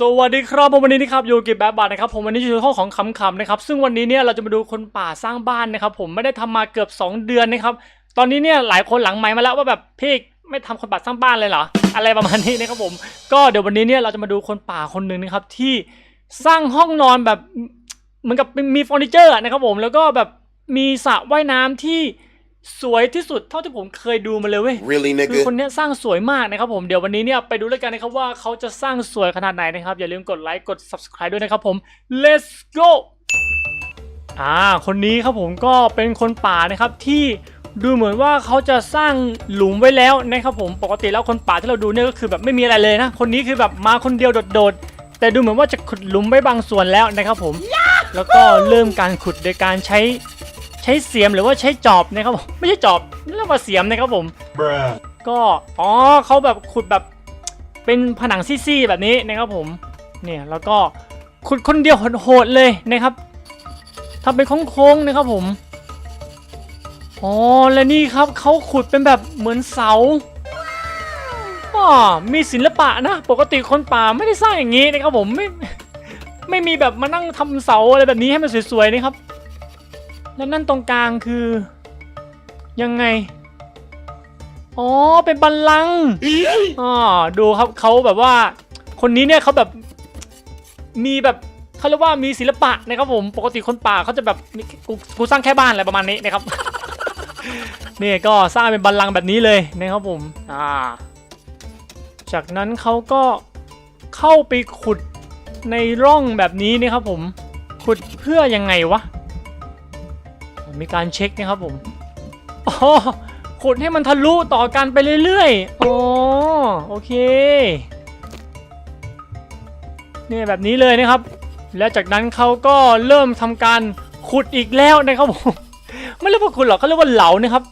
สวัสดีครับผมวันนี้นะครับอยู่กับแบบบาทนะครับผมวันนี้อยู่ในห้องของคำๆนะครับซึ่งวันนี้เนี่ยเราจะมาดูคนป่าสร้างบ้านนะครับผมไม่ได้ทำมาเกือบ 2 เดือนนะครับตอนนี้เนี่ยหลายคนหลังไมค์มาแล้วว่าแบบพี่ไม่ทำคนป่าสร้างบ้านเลยเหรออะไรประมาณนี้นะครับผมก็เดี๋ยววันนี้เนี่ยเราจะมาดูคนป่าคนหนึ่งนะครับที่สร้างห้องนอนแบบเหมือนกับมีเฟอร์นิเจอร์นะครับผมแล้วก็แบบมีสระว่ายน้ำที่ สวยที่สุดเท่าที่ผมเคยดูมาเลยเว้ย Really, คือ nigga? คนเนี้ยสร้างสวยมากนะครับผมเดี๋ยววันนี้เนี่ยไปดูด้วยกันนะครับว่าเขาจะสร้างสวยขนาดไหนนะครับ อย่าลืมกดไลค์กด subscribe ด้วยนะครับผม let's go อ่าคนนี้ครับผมก็เป็นคนป่านะครับที่ดูเหมือนว่าเขาจะสร้างหลุมไว้แล้วนะครับผมปกติแล้วคนป่าที่เราดูเนี่ยก็คือแบบไม่มีอะไรเลยนะ คนนี้คือแบบมาคนเดียวโดดๆ แต่ดูเหมือนว่าจะขุดหลุมไว้บางส่วนแล้วนะครับผม แล้วก็เริ่มการขุดโดยการใช้ ใช้เสียมหรือว่าใช้จอบนะครับผมไม่ใช่จอบเรียกว่าเสียมนะครับผม Bruh. ก็อ๋อเขาแบบขุดแบบเป็นผนังซี่ๆแบบนี้นะครับผมเนี่ยแล้วก็ขุดคนเดียวโหดๆเลยนะครับทำเป็นโค้งๆนะครับผมอ๋อและนี่ครับเขาขุดเป็นแบบเหมือนเสาอ๋อมีศิลปะนะ ปกติคนป่าไม่ได้สร้างอย่างนี้นะครับผมไม่ไม่มีแบบมานั่งทำเสาอะไรแบบนี้ให้มันสวยๆนะครับ แล้วนั่นตรงกลางคือ ยังไง อ๋อ เป็นบัลลังก์อ๋อดูครับเขาแบบว่า คนนี้เนี่ยเขาแบบ มีแบบเขาเรียกว่ามีศิลปะนะครับผม ปกติคนป่าเขาจะแบบมีกูกูสร้างแค่บ้านอะไรประมาณนี้นะครับนี่ก็สร้างเป็นบัลลังก์แบบนี้เลยนะครับผม อ่า จากนั้นเขาก็เข้าไปขุดในร่องแบบนี้นะครับผม ขุดเพื่อยังไงวะ มีการเช็คนะครับผมอ๋อขุดให้มันทะลุต่อกันไปเรื่อยๆอ๋อโอเคเนี่ยแบบนี้เลยนะครับ แล้วจากนั้นเขาก็เริ่มทำการขุดอีกแล้วนะครับผมไม่เรียกว่าขุดหรอกเขาเรียกว่าเหลานะครับ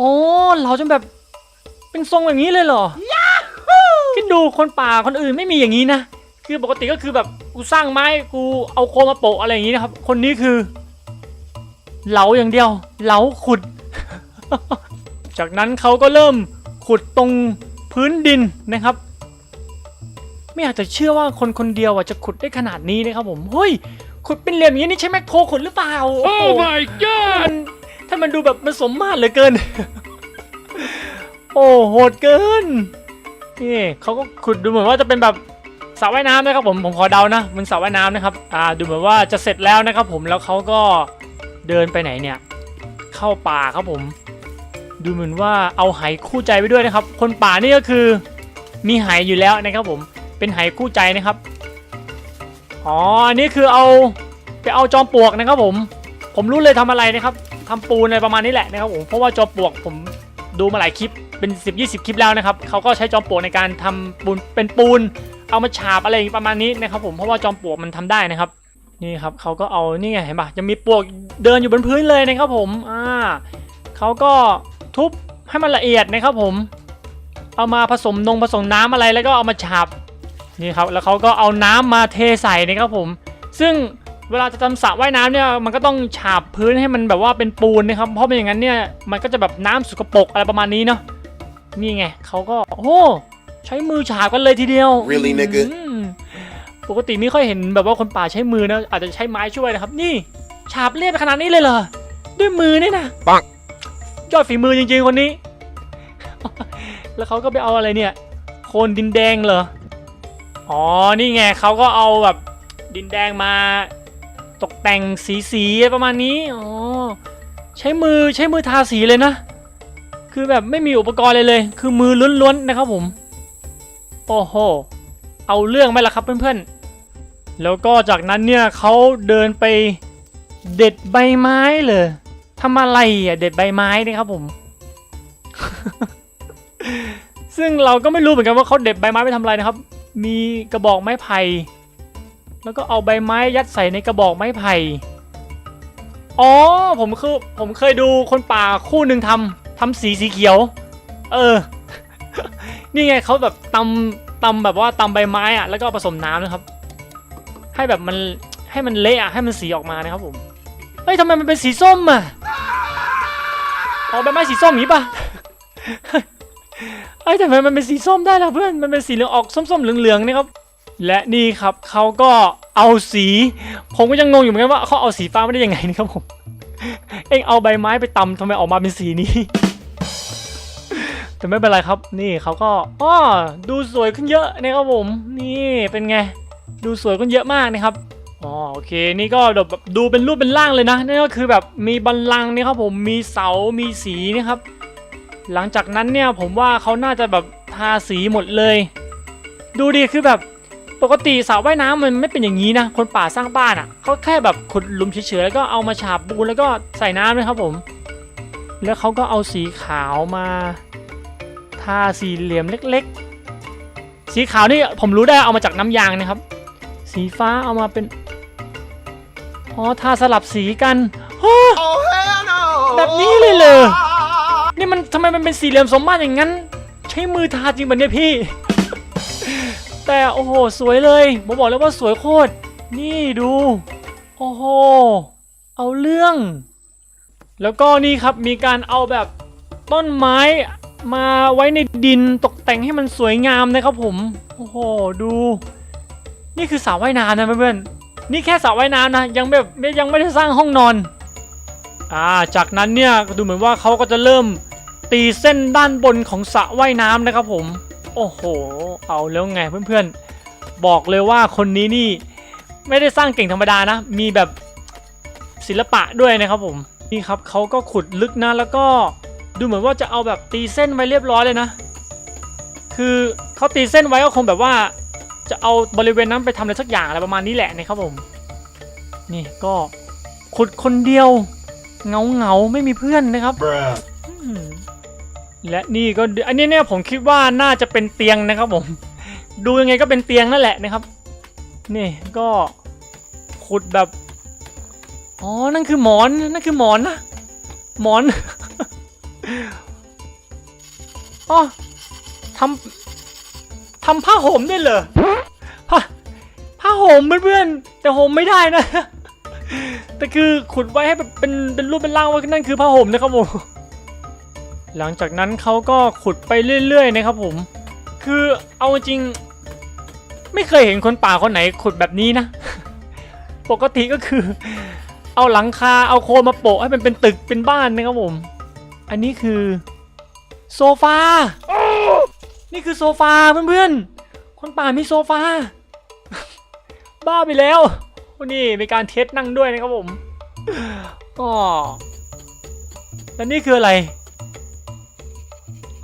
อ๋อเหลาจนแบบเป็นทรงอย่างนี้เลยเหรอคิดดูคนป่าคนอื่นไม่มีอย่างนี้นะ คือปกติก็คือแบบกูสร้างไม้กูเอาโคมมาโปะอะไรอย่างนี้นะครับ คนนี้คือ เหลาอย่างเดียว เหลาขุด จากนั้นเขาก็เริ่มขุดตรงพื้นดินนะครับ ไม่อยากจะเชื่อว่าคนคนเดียวอะจะขุดได้ขนาดนี้นะครับผมเฮ้ยขุดเป็นเหลี่ยมอย่างนี้นี่ใช่แมคโครขุดหรือเปล่าโอ้ my god ถ้ามันดูแบบมันสมมาตรเหลือเกิน โอ้โหดเกินนี่เขาก็ขุดดูเหมือนว่าจะเป็นแบบสระว่ายน้ำนะครับผมผมขอเดานะมันสระว่ายน้ำนะครับอ่าดูเหมือนว่าจะเสร็จแล้วนะครับผมแล้วเขาก็ เดินไปไหนเนี่ย เข้าป่าครับผม ดูเหมือนว่าเอาไหคู่ใจไปด้วยนะครับ คนป่านี่ก็คือมีไหอยู่แล้วนะครับผม เป็นไหคู่ใจนะครับ อ๋อ อันนี้คือเอาไปเอาจอมปลวกนะครับผม ผมรู้เลยทำอะไรนะครับทำปูนอะไรประมาณนี้แหละนะครับผม เพราะว่าจอมปลวกผมดูมาหลายคลิปเป็น 10-20 คลิปแล้วนะครับ เขาก็ใช้จอมปลวกในการทำปูนเป็นปูน เอามาฉาบอะไรประมาณนี้นะครับผม เพราะว่าจอมปลวกมันทำได้นะครับ นี่ครับเขาก็เอา นี่ไงเห็นปะจะมีปลวก เดินอยู่บนพื้นเลยนะครับผมอ่าเขาก็ทุบให้มันละเอียดนะครับผม เอามาผสมนงผสมน้ำอะไรแล้วก็เอามาฉาบนี่ครับแล้วเขาก็เอาน้ำมาเทใส่นะครับผม ซึ่งเวลาจะทำสระว่ายน้ำเนี่ยมันก็ต้องฉาบพื้นให้มันแบบว่าเป็นปูนนะครับเพราะไม่อย่างนั้นเนี่ยมันก็จะแบบน้ำสกปรกอะไรประมาณนี้เนาะนี่ไงเขาก็โอ้โหใช้มือฉาบกันเลยทีเดียว Really, nigga? อืมปกติไม่ค่อยเห็นแบบว่าคนป่าใช้มือนะอาจจะใช้ไม้ช่วยนะครับ นี่ ฉาบเรียบขนาดนี้เลยเหรอ ด้วยมือเนี่ยนะปังยอดฝีมือจริงๆคนนี้ แล้วเขาก็ไปเอาอะไรเนี่ย โคลนดินแดงเหรอ อ๋อ นี่ไงเขาก็เอาแบบดินแดงมาตกแต่งสีสีๆประมาณนี้ อ๋อ ใช้มือใช้มือทาสีเลยนะ คือแบบไม่มีอุปกรณ์เลยเลย คือมือล้วนๆนะครับผม โอ้โห เอาเรื่องไหมล่ะครับเพื่อนๆ แล้วก็จากนั้นเนี่ยเขาเดินไป เด็ดใบไม้เลยทำอะไรอะเด็ดใบไม้นี่ครับผม ซึ่งเราก็ไม่รู้เหมือนกันว่าเขาเด็ดใบไม้ไปทำอะไรนะครับ มีกระบอกไม้ไผ่แล้วก็เอาใบไม้ยัดใส่ในกระบอกไม้ไผ่อ๋อผมคือผมเคยดูคนป่าคู่หนึ่งทำทำสีสีเขียว เออ นี่ไงเขาแบบตำตำแบบว่าตำใบไม้อะแล้วก็ผสมน้ำนะครับ ให้แบบมันให้มันเละอะให้มันสีออกมานะครับผม เฮ้ยทำไมมันเป็นสีส้มอะอ๋อใบไม้สีส้มอย่างนี้ปะเฮ้ยทำไมมันเป็นสีส้มได้ล่ะเพื่อน มันเป็นสีเหลืองออกส้มๆเหลืองๆนะครับ และนี่ครับเขาก็เอาสี ผมก็ยังงงอยู่เหมือนกันว่าเขาเอาสีฟ้าม่ได้ยังไงนี่ครับผม เอ็งเอาใบไม้ไปตำทำไมออกมาเป็นสีนี้แต่ไม่เป็นไรครับ นี่เขาก็อ้อดูสวยขึ้นเยอะนะครับผม นี่เป็นไง ดูสวยขึ้นเยอะมากนะครับ อ๋อโอเคนี่ก็แบบดูเป็นรูปเป็นร่างเลยนะนี่ก็คือแบบมีบันลังนี่ครับผมมีเสามีสีนี่ครับ หลังจากนั้นเนี่ยผมว่าเขาน่าจะแบบทาสีหมดเลย ดูดิคือแบบปกติสระว่ายน้ำมันไม่เป็นอย่างนี้นะ คนป่าสร้างบ้านอะ่ะเขาแค่แบบขุดหลุมเฉยๆแล้วก็เอามาฉาบปูนแล้วก็ใส่น้ำนะครับผม แล้วเขาก็เอาสีขาวมาทาสี่เหลี่ยมเล็ก ๆ สีขาวนี่ผมรู้ได้เอามาจากน้ำยางนะครับ สีฟ้าเอามาเป็นอ๋อทาสลับสีกันโอ้ Oh hell no แบบนี้เลยเหรอนี่มันทำไมมันเป็นสี่เหลี่ยมสมมาตรอย่างนั้น ใช้มือทาจริงปะเนี่ยพี่ แต่โอ้โหสวยเลยผมบอกแล้วว่าสวยโคตร นี่ดู โอ้โห เอาเรื่อง แล้วก็นี่ครับมีการเอาแบบต้นไม้มาไว้ในดินตกแต่งให้มันสวยงามนะครับผม โอ้โห ดู นี่คือสระว่ายน้ำนะเพื่อนๆนี่แค่สระว่ายน้ำนะยังแบบยังไม่ได้สร้างห้องนอนอ่าจากนั้นเนี่ยดูเหมือนว่าเขาก็จะเริ่มตีเส้นด้านบนของสระว่ายน้ำนะครับผม โอ้โห เอาแล้วไงเพื่อนๆ บอกเลยว่าคนนี้นี่ไม่ได้สร้างเก่งธรรมดานะ มีแบบศิลปะด้วยนะครับผม นี่ครับเขาก็ขุดลึกนะแล้วก็ดูเหมือนว่าจะเอาแบบตีเส้นไว้เรียบร้อยเลยนะ คือเขาตีเส้นไว้ก็คงแบบว่า จะเอาบริเวณนั้นไปทำอะไรสักอย่างอะไรประมาณนี้แหละนะครับผม นี่ก็ขุดคนเดียวเงาเงาๆไม่มีเพื่อนนะครับ Bruh อืมและนี่ก็อันนี้เนี่ยผมคิดว่าน่าจะเป็นเตียงนะครับผม ดูยังไงก็เป็นเตียงนั่นแหละนะครับ นี่ก็ขุดแบบ อ๋อ นั่นคือหมอน นั่นคือหมอนนะ หมอนอ๋อทำ ทำผ้าห่มได้เหรอผ้าผ้าห่มเพื่อนๆแต่ห่มไม่ได้นะ แต่คือขุดไว้ให้แบบเป็นเป็นรูปเป็นร่างไว้นั่นคือผ้าห่มนะครับผมหลังจากนั้นเขาก็ขุดไปเรื่อยๆนะครับผม คือเอาจริง ไม่เคยเห็นคนป่าคนไหนขุดแบบนี้นะ ปกติก็คือ เอาหลังคาเอาโครนมาโปะให้มันเป็นตึกเป็นบ้านนะครับผม อันนี้คือโซฟา นี่คือโซฟาเพื่อนๆ คนป่ามีโซฟา บ้าไปแล้วนนี้มีการเทสนั่งด้วยนะครับผมก็แล้วนี่คืออะไร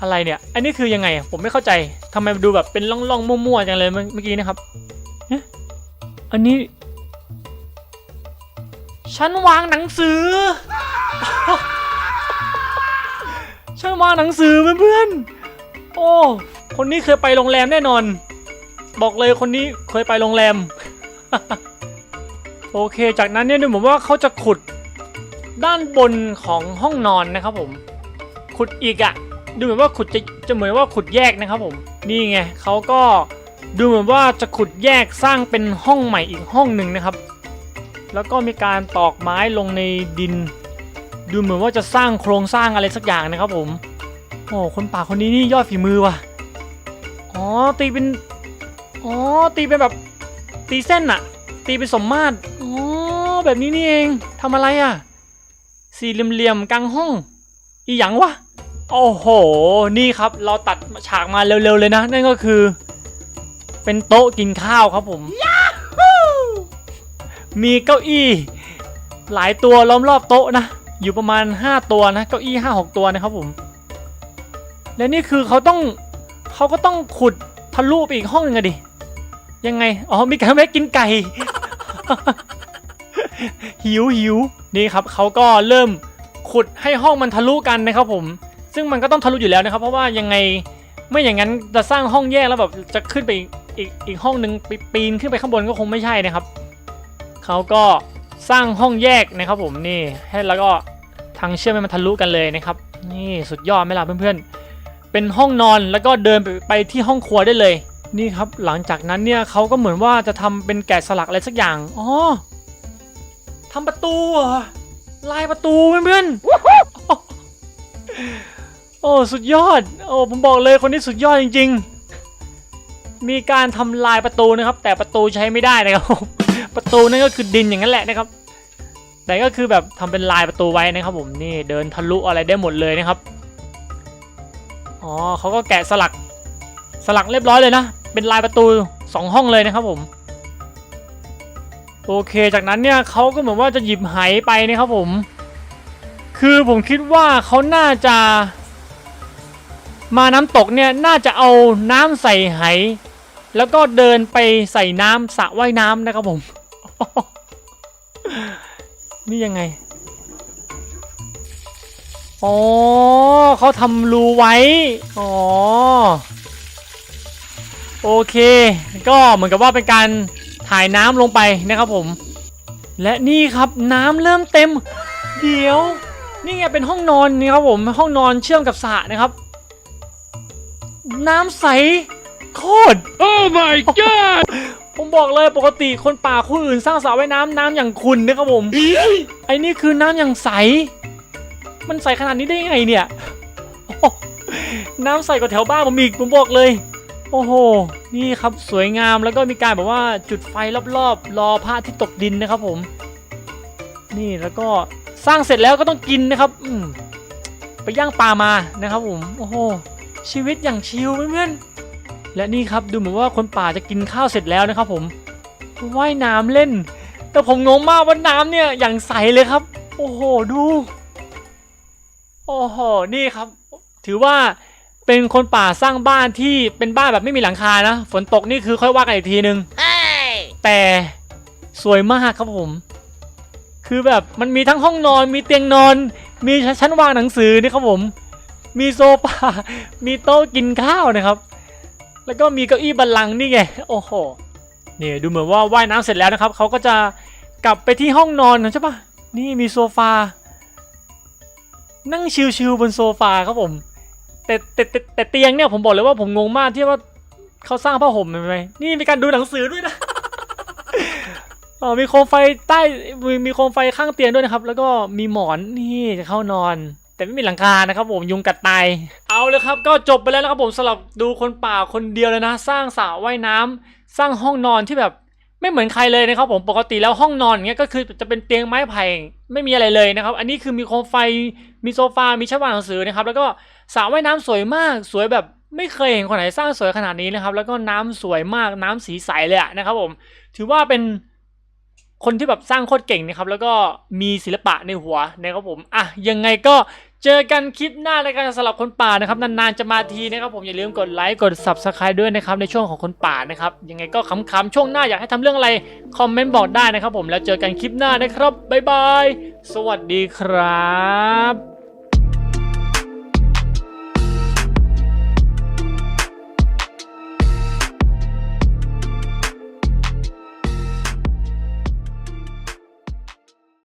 อะไรเนี่ย อันนี้คือยังไง ผมไม่เข้าใจทำไมดูแบบเป็นล่องๆมั่วๆจังเลยเมื่อกี้นะครับอันนี้ฉันวางหนังสือ ฉันวางหนังสือเพื่อนๆ โอ้ คนนี้เคยไปโรงแรมแน่นอน บอกเลยคนนี้เคยไปโรงแรม โอเค จากนั้นเนี่ยดูเหมือนว่าเขาจะขุดด้านบนของห้องนอนนะครับผม ขุดอีกอะดูเหมือนว่าขุดจะจะเหมือนว่าขุดแยกนะครับผม นี่ไงเขาก็ดูเหมือนว่าจะขุดแยกสร้างเป็นห้องใหม่อีกห้องหนึ่งนะครับ แล้วก็มีการตอกไม้ลงในดิน ดูเหมือนว่าจะสร้างโครงสร้างอะไรสักอย่างนะครับผม โอ้ คนป่าคนนี้นี่ยอดฝีมือว่ะ อ๋อตีเป็นอ๋อตีเป็นแบบตีเส้นอะตีเป็นสมมาตรอ๋อแบบนี้นี่เองทำอะไรอะสี่เหลี่ยมๆกลางห้อง อีหยังวะโอ้โห นี่ครับเราตัดฉากมาเร็วๆเลยนะ นั่นก็คือ เป็นโต๊ะกินข้าวครับผมมีเก้าอี้ หลายตัวล้อมรอบโต๊ะนะ อยู่ประมาณ 5 ตัวนะ เก้าอี้5 6 ตัวนะครับผม และนี่คือเขาต้อง เขาก็ต้องขุดทะลุไปอีกห้องหนึงอะดิ ยังไง อ๋อ มีการแวะกินไก่ หิวหิวนี่ครับเขาก็เริ่มขุดให้ห้องมันทะลุกันนะครับผม ซึ่งมันก็ต้องทะลุอยู่แล้วนะครับ เพราะว่ายังไงไม่อย่างนั้นจะสร้างห้องแยกแล้วแบบจะขึ้นไปอีกอีกห้องหนึ่งปีปีนขึ้นไปข้างบนก็คงไม่ใช่นะครับเขาก็สร้างห้องแยกนะครับผมนี่ให้แล้วก็ทางเชื่อมให้มันทะลุกันเลยนะครับ นี่สุดยอดไหมล่ะเพื่อนๆ เป็นห้องนอนแล้วก็เดินไปไปที่ห้องครัวได้เลย นี่ครับหลังจากนั้นเนี่ยเขาก็เหมือนว่าจะทำเป็นแกะสลักอะไรสักอย่างอ๋อทำประตูเหรอลายประตูเพื่อนโอ้สุดยอดโอ้ผมบอกเลยคนนี้สุดยอดจริง ๆ มีการทำลายประตูนะครับ แต่ประตูใช้ไม่ได้นะครับ ประตูนั่นก็คือดินอย่างนั้นแหละนะครับ แต่ก็คือแบบทำเป็นลายประตูไว้นะครับ ผมนี่เดินทะลุอะไรได้หมดเลยนะครับ อ๋อเขาก็แกะสลักสลักเรียบร้อยเลยนะ เป็นลายประตูสองห้องเลยนะครับผม โอเค จากนั้นเนี่ยเขาก็เหมือนว่าจะหยิบไหไปนะครับผม คือผมคิดว่าเขาน่าจะ มาน้ำตกเนี่ยน่าจะเอาน้ำใส่ไหแล้วก็เดินไปใส่น้ำสระว่ายน้ำนะครับผม นี่ยังไง อ๋อเขาทำรูไว้ อ๋อ โอเค ก็เหมือนกับว่าเป็นการถ่ายน้ำลงไปนะครับผม และนี่ครับน้ำเริ่มเต็ม เดี๋ยว นี่ไงเป็นห้องนอนนี่ครับผมห้องนอนเชื่อมกับสระนะครับ น้ำใสโคตร Oh my god! ผมบอกเลยปกติคนป่าคนอื่นสร้างสระว่ายน้ำน้ำอย่างคุณนะครับผมไอ้นี่คือน้ำอย่างใส มันใสขนาดนี้ได้ยังไงเนี่ย น้ำใสกว่าแถวบ้านผมอีกผมบอกเลย โอ้โห นี่ครับสวยงามแล้วก็มีการแบบว่าจุดไฟรอบๆ รอพระอาที่ตกดินนะครับผม นี่แล้วก็สร้างเสร็จแล้วก็ต้องกินนะครับอืมไปย่างปลามานะครับผม โอ้โห ชีวิตอย่างชิลเพื่อนๆ และนี่ครับดูเหมือนว่าคนป่าจะกินข้าวเสร็จแล้วนะครับผมว่ายน้ำเล่น แต่ผมงงมากว่าน้ำเนี่ยอย่างใสเลยครับ โอ้โห ดู โอ้โห นี่ครับ ถือว่าเป็นคนป่าสร้างบ้านที่เป็นบ้านแบบไม่มีหลังคานะ ฝนตกนี่คือค่อยว่ากันอีกทีนึง แต่สวยมากครับผม คือแบบมันมีทั้งห้องนอน มีเตียงนอน มีชั้นวางหนังสือนี่ครับผม มีโซฟา มีโต๊ะกินข้าวนะครับ แล้วก็มีเก้าอี้บัลลังก์นี่ไง โอ้โหนี่ดูเหมือนว่าว่ายน้ำเสร็จแล้วนะครับ เขาก็จะกลับไปที่ห้องนอนนะใช่ปะนี่มีโซฟา นั่งชิลๆบนโซฟาครับผมแต่แต่แต่แต่เตียงเนี่ยผมบอกเลยว่าผมงงมากที่ว่าเขาสร้างผ้าห่มไหมนี่มีการดูหนังสือด้วยนะเออมีโคมไฟใต้มีมีโคมไฟข้างเตียงด้วยนะครับ แล้วก็มีหมอนนี่จะเข้านอน แต่ไม่มีหลังคานะครับผมยุงกัดตายเอาเลยครับ ก็จบไปแล้วนะครับผมสำหรับดูคนป่าคนเดียวเลยนะ สร้างสระว่ายน้ำสร้างห้องนอนที่แบบ ไม่เหมือนใครเลยนะครับผมปกติแล้วห้องนอนอย่างเงี้ยก็คือจะเป็นเตียงไม้ไผ่ไม่มีอะไรเลยนะครับ อันนี้คือมีโคมไฟมีโซฟา มีชั้นวางหนังสือนะครับ แล้วก็สระว่ายน้ำสวยมากสวยแบบไม่เคยเห็นคนไหนสร้างสวยขนาดนี้นะครับ แล้วก็น้ำสวยมากน้ำสีใสเลยนะครับผมถือว่าเป็นคนที่แบบสร้างโคตรเก่งนะครับ แล้วก็มีศิลปะในหัวนะครับผมอะยังไงก็ เจอกันคลิปหน้าในการสลับคนป่านะครับนานๆจะมาทีนะครับผมอย่าลืมกดไลค์กด subscribe ด้วยนะครับในช่วงของคนป่านะครับยังไงก็ขำๆช่วงหน้าอยากให้ทำเรื่องอะไรคอมเมนต์บอกได้นะครับผมแล้วเจอกันคลิปหน้านะครับบ๊ายบายสวัสดีครับ